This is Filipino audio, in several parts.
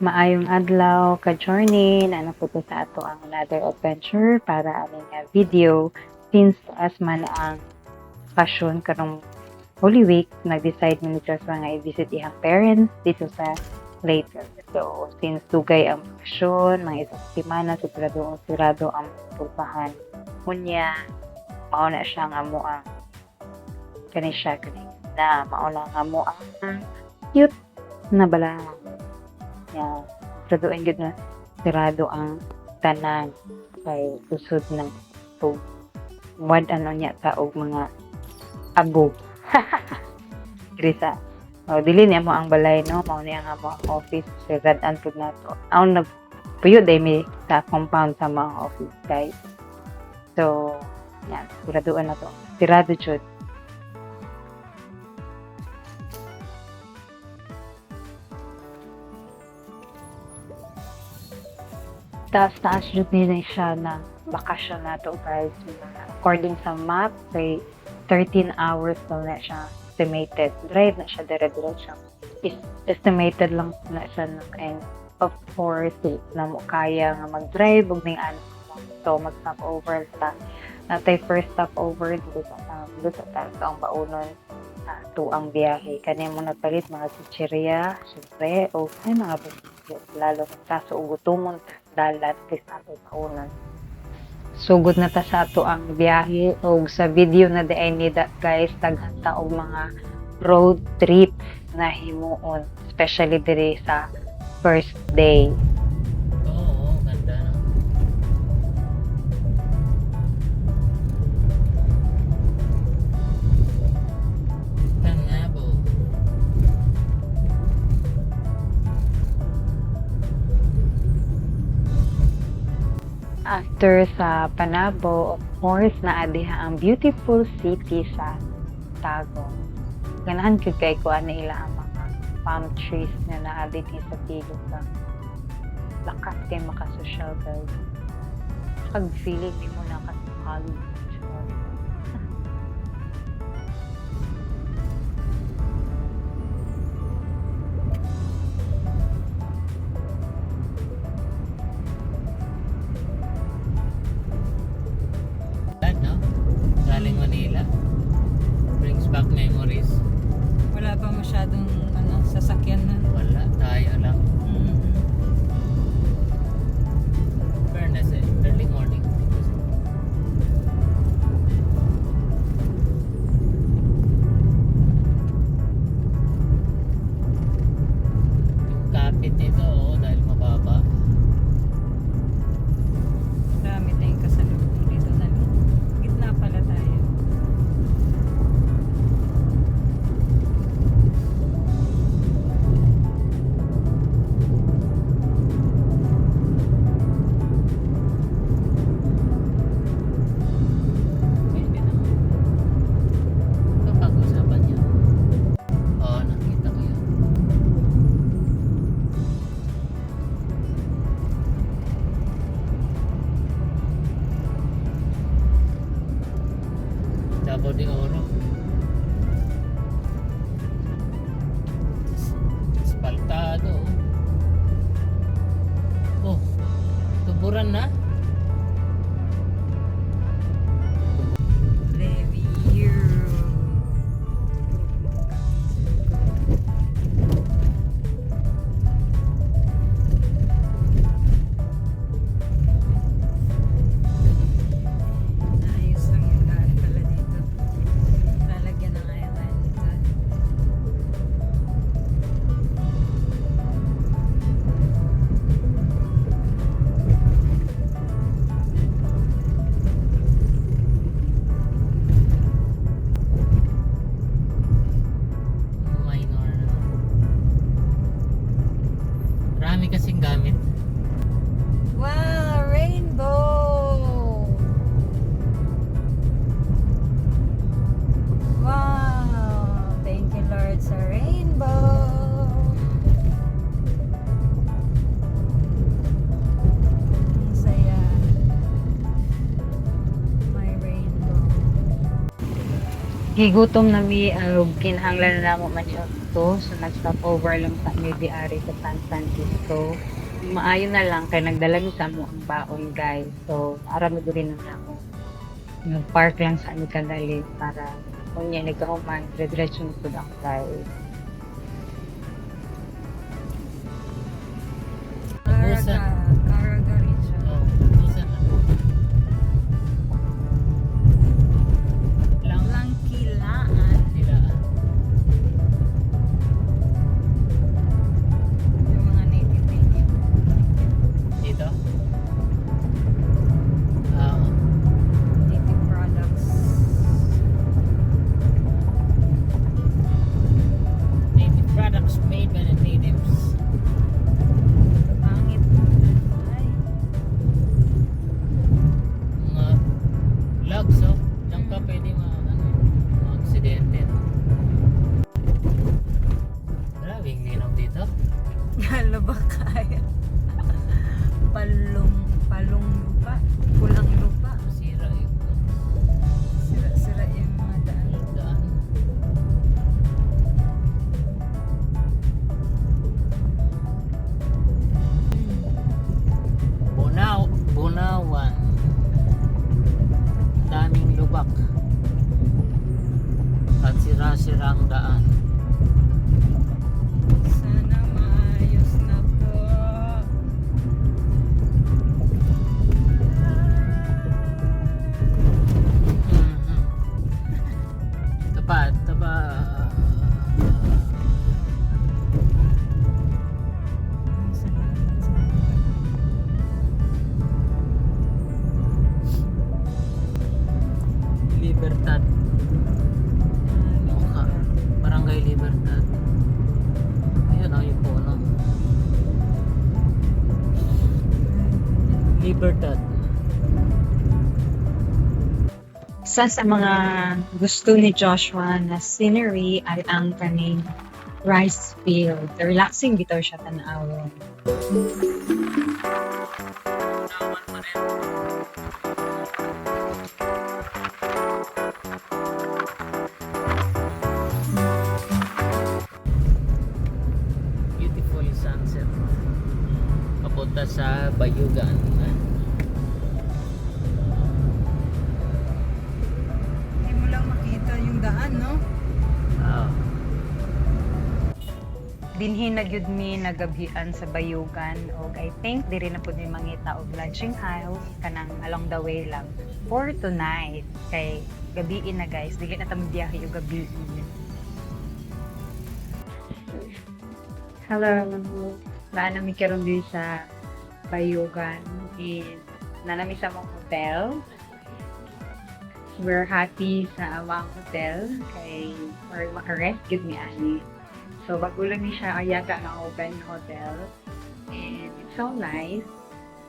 Maayong adlaw ka journey na naputo sa ato ang another adventure para aning nga video since as man ang passion karong Holy Week nag-decide mi sa nga i-visit ihang parents dito sa Leyte. So since dugay ang passion mga isang semana sigurado sigurado ang pulpahan. Kunya mao na siya nga mo ang kani siya kani na mao na nga mo ang cute na bala Yeah. Siguraduhin gud na sirado ang tanan kay usod ng tug wad ano niya ta og mga abo. Diri sa oh, dili niya mo ang balay no mao niya nga mo office sa Radan pud nato. Aw nag puyo day mi sa compound sa mga office guys. So, yan, siguraduhan na to. Sirado jud. Taas-taas jud ni siya na bakasyon na to guys. According sa map, kay 13 hours daw na siya estimated. Drive na siya dire-diretso. Is estimated lang na siya no? and of course, di na mo kaya nga mag-drive ug ning ano so mag-stop over sa natay first stop over dito sa um, dito sa taas ang baunon to ang biyahe. Kani mo nagpalit mga chichirya syempre o ay mga bukid lalo sa kaso ugutumon dalat kay sa ato kaunan. Sugod na ta sa ato ang biyahe og sa video na di ay nida guys daghan ta og mga road trip na himuon especially diri sa first day after sa Panabo of course na adiha ang beautiful city sa Tagum ganahan gyud kay kuan na ila ang mga palm trees na naa dito sa tilog sa lakas kay makasosyal guys. Pag feeling ni mo na Galing Manila. Brings back memories. Wala pa masyadong ano, sasakyan na. Wala, tayo lang. ¿no? Gigutom na mi uh, kinahanglan na namo man siya to. So, nag-stop over lang sa may diari sa San Francisco. Maayo na lang kay nagdala mi sa mo ang baon guys. So, arami rin na ako. Nag-park lang sa aming kadali para kung niya nagkauman, dire-diretso na po ang guys. Products made by the natives. Pangit. Ay. Mga logs, oh. Diyan ka pwede ma, ano, mga aksidente. no? Maraming linaw dito. Galo ba kaya? Palong, palong lupa. Pulang lupa. Lubak. At sira-sirang daan. Libertad. Mukha. Barangay Libertad. Ayun oh, yung puno. Libertad. Isa sa mga gusto ni Joshua na scenery ay ang kaning rice field. Relaxing bitaw siya tanawon. Beautiful Papunta sa Bayugan. Hindi mo lang makita yung daan, no? Ah, Dinhi na gyud mi nagabian sa Bayugan og I think diri na pud mi mangita og lodging house kanang along the way lang for tonight kay gabi na guys dili na ta biyahe og gabi. Hello. Naa mi karon diri sa Bayugan and nanami sa mong hotel. We're happy sa amang hotel kay or makarest gud mi ani. So, bago lang ni siya ayaka nga open hotel. And it's so nice.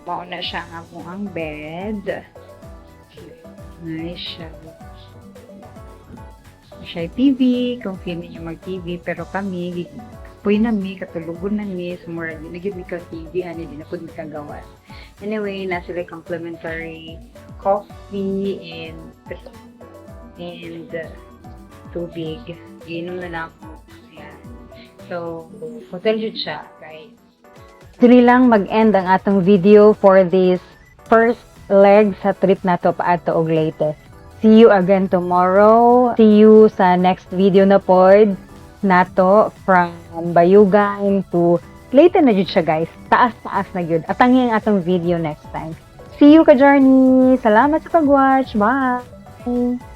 Mauna siya nga po ang bed. Nice siya. Siya TV, kung feel niyo mag-TV, pero kami, puy na mi, katulugon na mi, sumura, di na gyud mi ka TV, ano, di na po mi kagawas. Anyway, na sila complimentary coffee and and uh, tubig. Inom na lang ako. Ayan. So, hotel yun siya, guys. Dili lang mag-end ang atong video for this first leg sa trip na to paato og Leyte. See you again tomorrow. See you sa next video na pod nato from Bayugan to Leyte na siya guys. Taas-taas na jud. Atangi ang atong video next time. See you ka journey. Salamat sa pag-watch. Bye.